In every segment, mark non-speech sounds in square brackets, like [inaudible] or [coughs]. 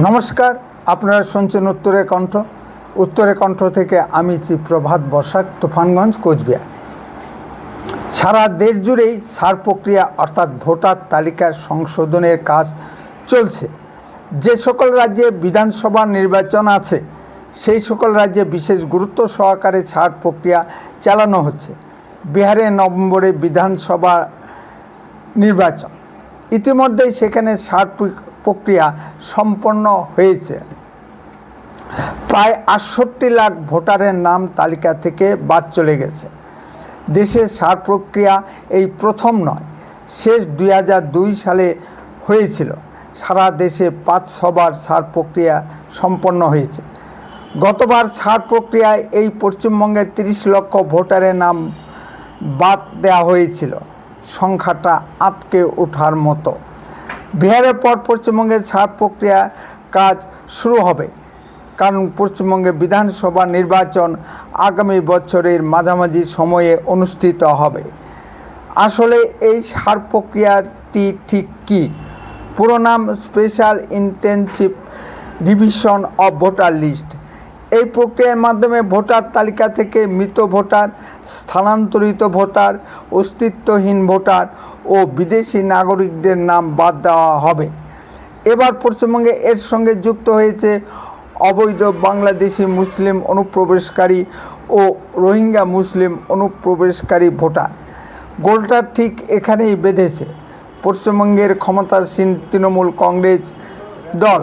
নমস্কার, আপনারা শুনছেন উত্তরের কণ্ঠ। উত্তরের কণ্ঠ থেকে আমি চিপ্রভাত বসাক, তুফানগঞ্জ, কোচবিহার। সারা দেশ জুড়েই সার প্রক্রিয়া, অর্থাৎ ভোটার তালিকার সংশোধনের কাজ চলছে। যে সকল রাজ্যে বিধানসভা নির্বাচন আছে, সেই সকল রাজ্যে বিশেষ গুরুত্ব সহকারে ছাড় প্রক্রিয়া চালানো হচ্ছে। বিহারে নভেম্বরে বিধানসভা নির্বাচন। ইতিমধ্যেই সেখানে সার প্র- প্রক্রিয়া সম্পন্ন হয়েছে। প্রায় আটষট্টি লাখ ভোটারের নাম তালিকা থেকে বাদ চলে গেছে। দেশে সার প্রক্রিয়া এই প্রথম নয়, শেষ দুই সালে হয়েছিল। সারা দেশে পাঁচ সবার সার প্রক্রিয়া সম্পন্ন হয়েছে। গতবার সার প্রক্রিয়ায় এই পশ্চিমবঙ্গে তিরিশ লক্ষ ভোটারের নাম বাদ দেওয়া হয়েছিল। সংখ্যাটা আটকে ওঠার মতো। বিহারের পর পশ্চিমবঙ্গের ছাড় প্রক্রিয়া কাজ শুরু হবে। কারণ পশ্চিমবঙ্গে বিধানসভা নির্বাচন আগামী বছরের মাঝামাঝি সময়ে অনুষ্ঠিত হবে। আসলে এই সার প্রক্রিয়াটি ঠিক কী? পুরো নাম special intensive division of voter list এই প্রক্রিয়ার মাধ্যমে ভোটার তালিকা থেকে মৃত ভোটার, স্থানান্তরিত ভোটার, অস্তিত্বহীন ভোটার ও বিদেশি নাগরিকদের নাম বাদ দেওয়া হবে। এবার পশ্চিমবঙ্গে এর সঙ্গে যুক্ত হয়েছে অবৈধ বাংলাদেশি মুসলিম অনুপ্রবেশকারী ও রোহিঙ্গা মুসলিম অনুপ্রবেশকারী ভোটার। গোলটা ঠিক এখানেই বেঁধেছে। পশ্চিমবঙ্গের ক্ষমতাসীন তৃণমূল কংগ্রেস দল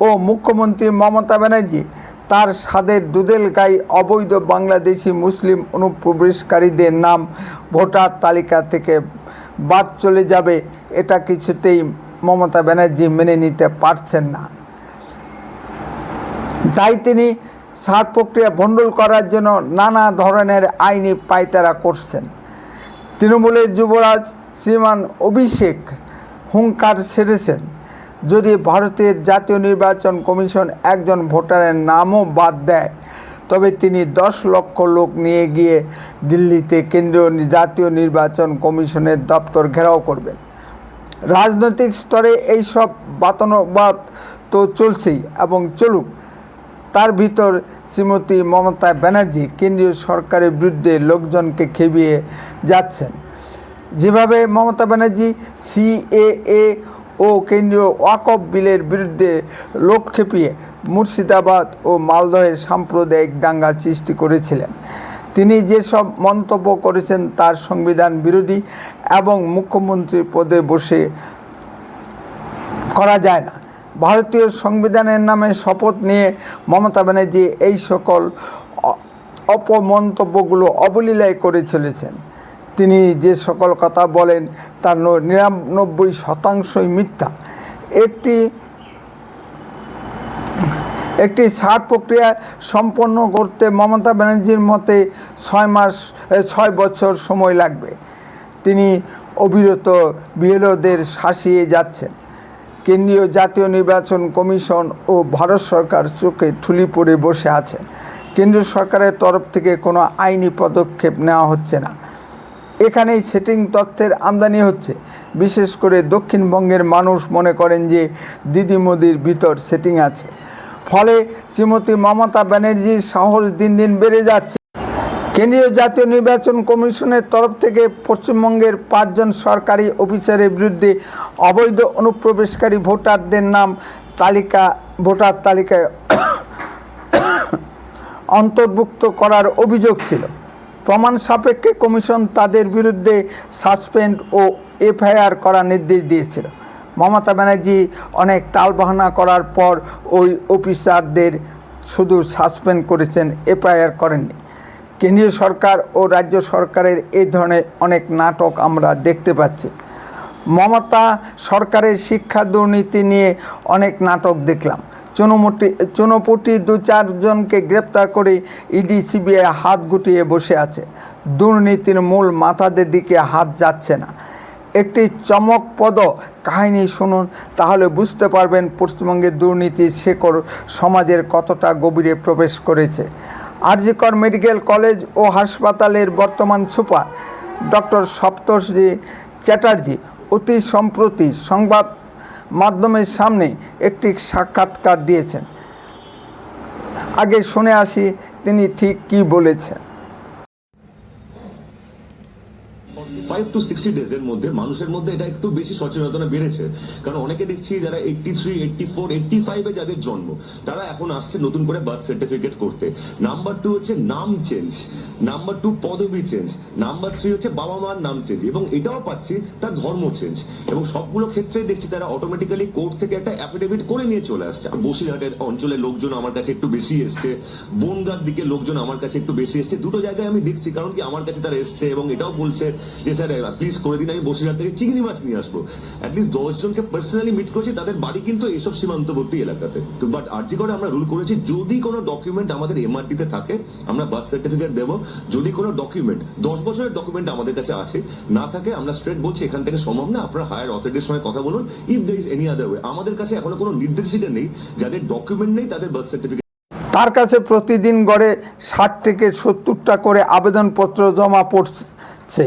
ও মুখ্যমন্ত্রী মমতা ব্যানার্জি তার স্বাদের দুদেল গাই অবৈধ বাংলাদেশি মুসলিম অনুপ্রবেশকারীদের নাম ভোটার তালিকা থেকে বাদ চলে যাবে, এটা কিছুতেই মমতা ব্যানার্জি মেনে নিতে পারছেন না। তাই তিনি সার প্রক্রিয়া ভণ্ডল করার জন্য নানা ধরনের আইনি পায়তারা করছেন। তৃণমূলের যুবরাজ শ্রীমান অভিষেক হুঙ্কার সেরেছেন যদি ভারতের জাতীয় নির্বাচন কমিশন একজন ভোটারের নামও বাদ দেয় তবে তিনি দশ লক্ষ লোক নিয়ে গিয়ে দিল্লিতে কেন্দ্রীয় জাতীয় নির্বাচন কমিশনের দপ্তর ঘেরাও করবেন। রাজনৈতিক স্তরে এই সব বাতানুবাদ তো চলছেই এবং চলুক। তার ভিতর শ্রীমতী মমতা ব্যানার্জি কেন্দ্রীয় সরকারের বিরুদ্ধে লোকজনকে খেবিয়ে যাচ্ছেন। যেভাবে মমতা ব্যানার্জি সিএএ ও কেন্দ্রীয় ওয়াকফ বিলের বিরুদ্ধে লোক খেপিয়ে মুর্শিদাবাদ ও মালদহের সাম্প্রদায়িক দাঙ্গা সৃষ্টি করেছিলেন। তিনি যেসব মন্তব্য করেছেন তার সংবিধান বিরোধী এবং মুখ্যমন্ত্রী পদে বসে করা যায় না। ভারতীয় সংবিধানের নামে শপথ নিয়ে মমতা ব্যানার্জি এই সকল অপমন্তব্যগুলো অবলীলায় করে চলেছেন। তিনি যে সকল কথা বলেন, তার নিরানব্বই শতাংশই মিথ্যা। একটি একটি ছাড় প্রক্রিয়া সম্পন্ন করতে মমতা ব্যানার্জির মতে ছয় মাস ছয় বছর সময় লাগবে। তিনি অবিরত বিএলওদের শাসিয়ে যাচ্ছেন। কেন্দ্রীয় জাতীয় নির্বাচন কমিশন ও ভারত সরকার চোখে ঠুলি পড়ে বসে আছেন। কেন্দ্রীয় সরকারের তরফ থেকে কোনো আইনি পদক্ষেপ নেওয়া হচ্ছে না। এখানেই সেটিং তথ্যের আমদানি হচ্ছে। বিশেষ করে দক্ষিণবঙ্গের মানুষ মনে করেন যে দিদি মোদির ভিতর সেটিং আছে। ফলে শ্রীমতী মমতা ব্যানার্জির সাহস দিন দিন বেড়ে যাচ্ছে। কেন্দ্রীয় জাতীয় নির্বাচন কমিশনের তরফ থেকে পশ্চিমবঙ্গের পাঁচজন সরকারি অফিসারের বিরুদ্ধে অবৈধ অনুপ্রবেশকারী ভোটারদের নাম তালিকা, ভোটার তালিকায় [coughs] অন্তর্ভুক্ত করার অভিযোগ ছিল। প্রমাণ সাপেক্ষে কমিশন তাদের বিরুদ্ধে সাসপেন্ড ও এফআইআর করার নির্দেশ দিয়েছিল। মমতা ব্যানার্জি অনেক তালবাহানা করার পর ওই অফিসারদের শুধু সাসপেন্ড করেছেন, এফআইআর করেননি। কেন্দ্রীয় সরকার ও রাজ্য সরকারের এই ধরনের অনেক নাটক আমরা দেখতে পাচ্ছি। মমতা সরকারের শিক্ষা দুর্নীতি নিয়ে অনেক নাটক দেখলাম। চুনোমুটি, চুনোপুটি দু চারজনকে গ্রেপ্তার করে ইডি, সিবিআই হাত গুটিয়ে বসে আছে। দুর্নীতির মূল মাথাদের দিকে হাত যাচ্ছে না। একটি চমকপদ কাহিনী শুনুন, তাহলে বুঝতে পারবেন পশ্চিমবঙ্গের দুর্নীতির শেকড় সমাজের কতটা গভীরে প্রবেশ করেছে। আরজিকর মেডিকেল কলেজ ও হাসপাতালের বর্তমান সুপার ডক্টর সপ্তর্ষি চ্যাটার্জি অতি সম্প্রতি সংবাদ মাধ্যমের সামনে একটি সাক্ষাৎকার দিয়েছেন। আগে শুনে আসি তিনি ঠিক কি বলেছেন। ফাইভ টু সিক্সটি মধ্যে মানুষের মধ্যে এটা একটু বেশি সচেতনতা বেড়েছে। কারণ অনেকে দেখছি যারা থ্রি ফোর ফাইভে যাদের জন্ম, তারা এখন আসছে নতুন করে বার্থ সার্টিফিকেট করতে। নাম্বার টু হচ্ছে নাম change number two change number three হচ্ছে বাবা মার নাম চেঞ্জ এবং এটাও পাচ্ছি তার ধর্ম চেঞ্জ এবং সবগুলো ক্ষেত্রে দেখছি তারা অটোমেটিক্যালি কোর্ট থেকে একটা অ্যাফিডেভিট করে নিয়ে চলে আসছে। বসিরহাটের অঞ্চলের লোকজন আমার কাছে একটু বেশি এসছে, বনগার দিকে লোকজন আমার কাছে একটু বেশি এসছে। দুটো জায়গায় আমি দেখছি, কারণ কি আমার কাছে তারা এসছে এবং এটাও বলছে যে স্যার প্লিজ করে দিন, আমি বসিরহাট থেকে চিংড়ি মাছ নিয়ে আসব। অ্যাটলিস্ট দশ জনকে পার্সোনালি মিট করেছি, তাদের বাড়ি কিন্তু এইসব সীমান্তবর্তী এলাকাতে। তো বাট আর্জি করে আমরা রুল করেছি, যদি কোনো ডকুমেন্ট আমাদের এমআরটিতে থাকে, আমরা বার্থ সার্টিফিকেট দেবো। যদি কোনো ডকুমেন্ট দশ বছরের ডকুমেন্ট আমাদের কাছে আছে, না থাকে, আমরা স্ট্রেট বলছি, এখান থেকে সম্ভব না, আপনারা হায়ার অথরিটির সঙ্গে কথা বলুন if there is any other way আমাদের কাছে এখনও কোনো নির্দেশিকা নেই, যাদের ডকুমেন্ট নেই, তাদের বার্থ সার্টিফিকেট তার কাছে প্রতিদিন গড়ে ষাট থেকে সত্তরটা করে আবেদনপত্র জমা পড়ছে।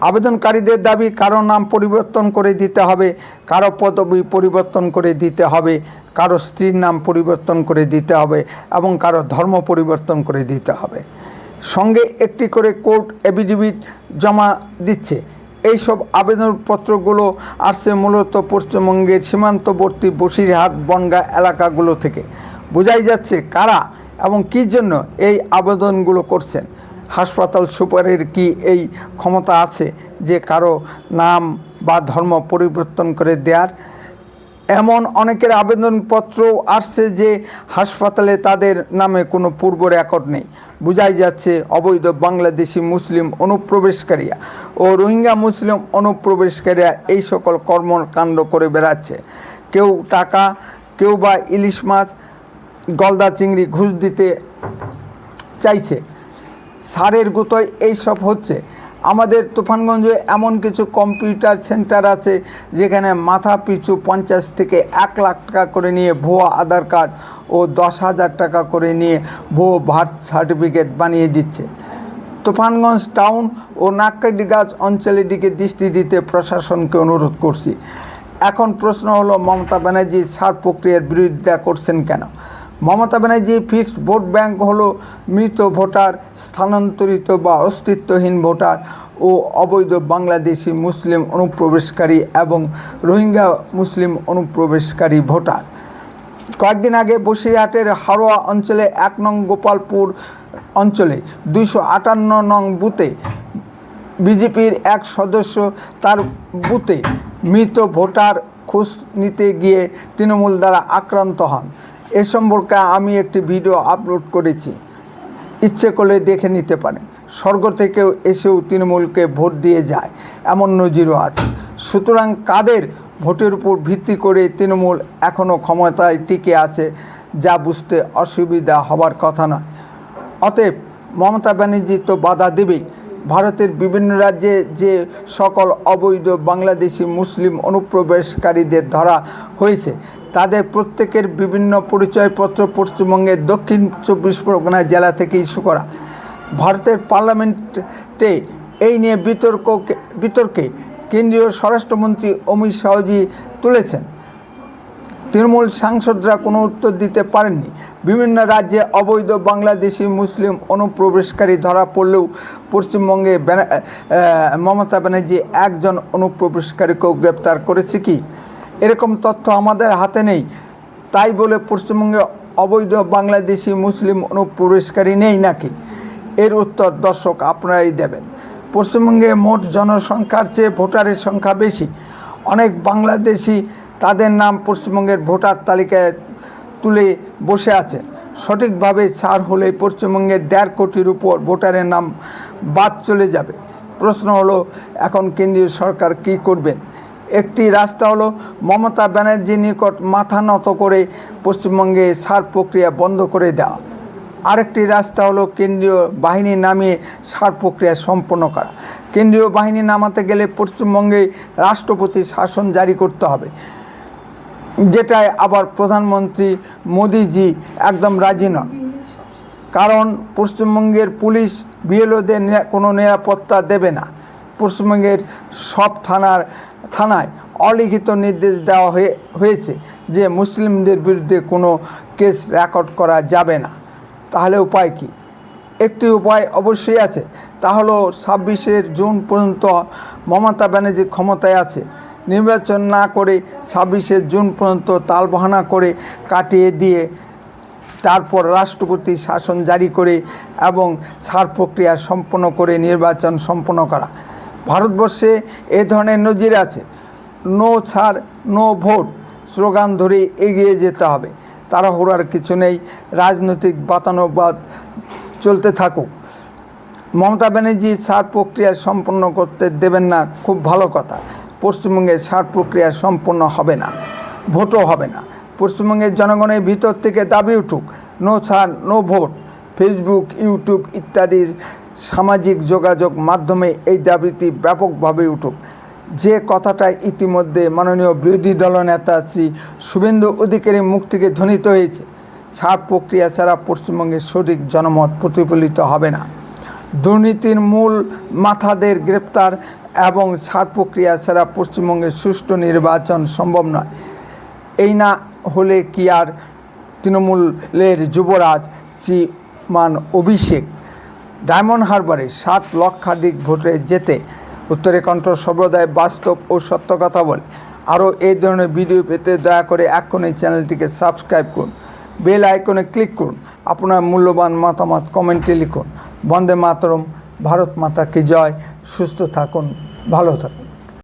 আবেদনকারীদের দাবি, কারও নাম পরিবর্তন করে দিতে হবে, কারও পদবি পরিবর্তন করে দিতে হবে, কারও স্ত্রীর নাম পরিবর্তন করে দিতে হবে এবং কারও ধর্ম পরিবর্তন করে দিতে হবে। সঙ্গে একটি করে কোর্ট এফিডেভিট জমা দিচ্ছে। এইসব আবেদনপত্রগুলো আসছে মূলত পশ্চিমবঙ্গের সীমান্তবর্তী বসিরহাট, বনগা এলাকাগুলো থেকে। বোঝাই যাচ্ছে কারা এবং কী জন্য এই আবেদনগুলো করছেন। হাসপাতাল সুপারের কি এই ক্ষমতা আছে যে কারও নাম বা ধর্ম পরিবর্তন করে দেওয়ার এমন অনেকের আবেদনপত্র আসছে যে হাসপাতালে তাদের নামে কোনো পূর্ব রেকর্ড নেই। বোঝাই যাচ্ছে অবৈধ বাংলাদেশি মুসলিম অনুপ্রবেশকারীরা ও রোহিঙ্গা মুসলিম অনুপ্রবেশকারীরা এই সকল কর্মকাণ্ড করে বেড়াচ্ছে। কেউ টাকা, কেউ বা ইলিশ মাছ, গলদা চিংড়ি ঘুষ দিতে চাইছে। সারের গুতোয় এইসব হচ্ছে। আমাদের তুফানগঞ্জে এমন কিছু কম্পিউটার সেন্টার আছে, যেখানে মাথা পিছু পঞ্চাশ থেকে এক লাখ টাকা করে নিয়ে ভুয়া আধার কার্ড ও দশ হাজার টাকা করে নিয়ে ভুয়ো বার্থ সার্টিফিকেট বানিয়ে দিচ্ছে। তুফানগঞ্জ টাউন ও নাক্কাডিগাছ অঞ্চলের দিকে দৃষ্টি দিতে প্রশাসনকে অনুরোধ করছি। এখন প্রশ্ন হলো, মমতা ব্যানার্জি সার প্রক্রিয়ার বিরোধিতা করছেন কেন? Mamata Banerjee fixed vote bank হলো মৃত ভোটার, স্থানান্তরিত বা অস্তিত্বহীন ভোটার ও অবৈধ বাংলাদেশি মুসলিম অনুপ্রবেশকারী এবং রোহিঙ্গা মুসলিম অনুপ্রবেশকারী ভোটার। কয়েকদিন আগে বসিরহাটের হারোয়া অঞ্চলে এক নং গোপালপুর অঞ্চলে দুইশো আটান্ন নং বুথে বিজেপির এক সদস্য তার বুথে মৃত ভোটার খোঁজ নিতে গিয়ে তৃণমূল দ্বারা আক্রান্ত হন। এ সম্পর্কে আমি একটি ভিডিও আপলোড করেছি। ইচ্ছে করলে দেখে নিতে পারেন। স্বর্গ থেকেও এসেও তৃণমূলকে ভোট দিয়ে যায়, এমন নজিরও আছে। সুতরাং কাদের ভোটের উপর ভিত্তি করে তৃণমূল এখনও ক্ষমতায় টিকে আছে, যা বুঝতে অসুবিধা হবার কথা নয়। অতএব মমতা ব্যানার্জি তো বাধা দেবেই। ভারতের বিভিন্ন রাজ্যে যে সকল অবৈধ বাংলাদেশি মুসলিম অনুপ্রবেশকারীদের ধরা হয়েছে তাদের প্রত্যেকের বিভিন্ন পরিচয়পত্র পশ্চিমবঙ্গের দক্ষিণ চব্বিশ পরগনা জেলা থেকে ইস্যু করা। ভারতের পার্লামেন্টে এই নিয়ে বিতর্ক বিতর্কে কেন্দ্রীয় স্বরাষ্ট্রমন্ত্রী অমিত শাহজি তুলেছেন। তৃণমূল সাংসদরা কোনো উত্তর দিতে পারেননি। বিভিন্ন রাজ্যে অবৈধ বাংলাদেশি মুসলিম অনুপ্রবেশকারী ধরা পড়লেও পশ্চিমবঙ্গে মমতা ব্যানার্জি একজন অনুপ্রবেশকারীকেও গ্রেপ্তার করেছে কি? এরকম তথ্য আমাদের হাতে নেই। তাই বলে পশ্চিমবঙ্গে অবৈধ বাংলাদেশি মুসলিম অনুপ্রবেশকারী নেই নাকি? এর উত্তর দর্শক আপনারাই দেবেন। পশ্চিমবঙ্গে মোট জনসংখ্যার চেয়ে ভোটারের সংখ্যা বেশি। অনেক বাংলাদেশি তাদের নাম পশ্চিমবঙ্গের ভোটার তালিকায় তুলে বসে আছে। সঠিকভাবে ছাড় হলে পশ্চিমবঙ্গের দেড় কোটির উপর ভোটারের নাম বাদ চলে যাবে। প্রশ্ন হলো, এখন কেন্দ্রীয় সরকার কী করবেন একটি রাস্তা হলো মমতা ব্যানার্জির নিকট মাথা নত করে পশ্চিমবঙ্গে সার প্রক্রিয়া বন্ধ করে দেওয়া। আরেকটি রাস্তা হলো কেন্দ্রীয় বাহিনী নামিয়ে সার প্রক্রিয়া সম্পন্ন করা। কেন্দ্রীয় বাহিনী নামাতে গেলে পশ্চিমবঙ্গে রাষ্ট্রপতি শাসন জারি করতে হবে, যেটায় আবার প্রধানমন্ত্রী মোদিজি একদম রাজি নন। কারণ পশ্চিমবঙ্গের পুলিশ বিএলওদের কোনো নিরাপত্তা দেবে না। পশ্চিমবঙ্গের সব থানার থানায় অলিখিত নির্দেশ দেওয়া হয়ে, হয়েছে যে মুসলিমদের বিরুদ্ধে কোনো কেস রেকর্ড করা যাবে না। তাহলে উপায় কী? একটি উপায় অবশ্যই আছে। তা হলো ছাব্বিশের জুন পর্যন্ত মমতা ব্যানার্জি ক্ষমতায় আছে। নির্বাচন না করে ছাব্বিশে জুন পর্যন্ত তালবাহানা করে কাটিয়ে দিয়ে তারপর রাষ্ট্রপতি শাসন জারি করে এবং সার প্রক্রিয়া সম্পন্ন করে নির্বাচন সম্পন্ন করা। ভারতবর্ষে এ ধরনের নজির আছে। নো ছাড়, নো ভোট স্লোগান ধরে এগিয়ে যেতে হবে। তাড়াহুড়ার কিছু নেই, রাজনৈতিক বাতানুবাদ চলতে থাকুক। মমতা ব্যানার্জি ছাড় প্রক্রিয়া সম্পন্ন করতে দেবেন না, খুব ভালো কথা। পশ্চিমবঙ্গে ছাড় প্রক্রিয়া সম্পন্ন হবে না, ভোটও হবে না। পশ্চিমবঙ্গের জনগণের ভিতর থেকে দাবি উঠুক, নো ছাড়, নো ভোট, ফেসবুক, ইউটিউব ইত্যাদি সামাজিক যোগাযোগ মাধ্যমে এই দাবিটি ব্যাপকভাবে উঠুক। যে কথাটা ইতিমধ্যে মাননীয় বিরোধী দলনেতা শ্রী শুভেন্দু অধিকারী মুখ থেকে ধ্বনিত হয়েছে ছাড় প্রক্রিয়া ছাড়া পশ্চিমবঙ্গের সঠিক জনমত প্রতিফলিত হবে না। দুর্নীতির মূল মাথাদের গ্রেপ্তার এবং ছাড় প্রক্রিয়া ছাড়া পশ্চিমবঙ্গের সুষ্ঠু নির্বাচন সম্ভব নয়। এই না হলে কি আর তৃণমূলের যুবরাজ শ্রীমান অভিষেক ডায়মন্ড হারবারে সাত লক্ষাধিক ভোটে যেতে উত্তরে কণ্ঠ সর্বদাই বাস্তব ও সত্য কথা বলে। আরও এই ধরনের ভিডিও পেতে দয়া করে এখন এই চ্যানেলটিকে সাবস্ক্রাইব করুন। বেল আইকনে ক্লিক করুন। আপনার মূল্যবান মতামত কমেন্টে লিখুন। বন্দে মাতরম। ভারত মাতাকে জয়। সুস্থ থাকুন। ভালো থাকুন।